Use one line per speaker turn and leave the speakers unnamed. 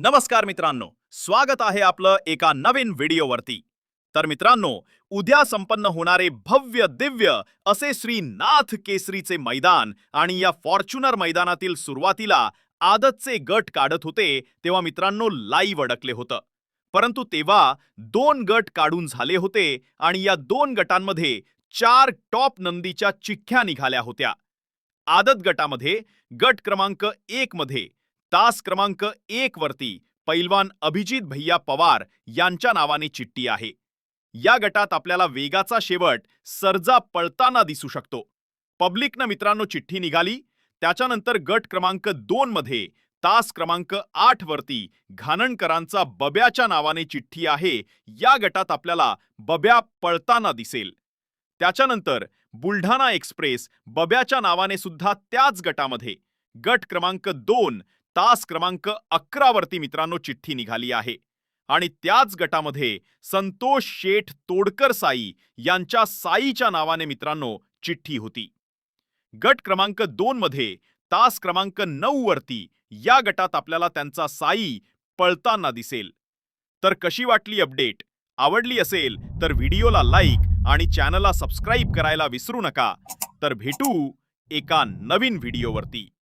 नमस्कार मित्रांनो स्वागत आहे आपलं एका नवीन व्हिडिओवरती. तर मित्रांनो उद्या संपन्न होणारे भव्य दिव्य असे श्री नाथ केसरीचे मैदान आणि या फॉर्च्युनर मैदानातील सुरुवातीला आदतचे गट काढत होते तेव्हा मित्रांनो लाईव्ह अडकले होतं. परंतु तेव्हा दोन गट काढून झाले होते आणि या दोन गटांमध्ये चार टॉप नंदीच्या चिठ्ठ्या निघाल्या होत्या. आदत गटामध्ये गट क्रमांक एक मध्ये तास क्रमांक एक वरती पैलवान अभिजित भैया पवार यांच्या नावाने चिठ्ठी आहे. या गटात आपल्याला वेगाचा शेवट सर्जा पळताना दिसू शकतो. पब्लिकनं मित्रांनो चिठ्ठी निघाली. त्याच्यानंतर गट क्रमांक दोन मध्ये तास क्रमांक आठ वरती घाणणकरांचा बब्याच्या नावाने चिठ्ठी आहे. या गटात आपल्याला बब्या पळताना दिसेल. त्याच्यानंतर बुलढाणा एक्सप्रेस बब्याच्या नावाने सुद्धा त्याच गटामध्ये. गट क्रमांक दोन तास क्रमांक अकरा वरती मित्रांनो चिठ्ठी निघाली आहे. आणि त्याच गटामध्ये संतोष शेठ तोडकर साई यांच्या साईच्या नावाने मित्रांनो चिठ्ठी होती. गट क्रमांक दोन मध्ये तास क्रमांक नऊ वरती या गटात आपल्याला त्यांचा साई पळताना दिसेल. तर कशी वाटली अपडेट? आवडली असेल तर व्हिडिओला लाईक आणि चॅनलला सबस्क्राईब करायला विसरू नका. तर भेटू एका नवीन व्हिडिओवरती.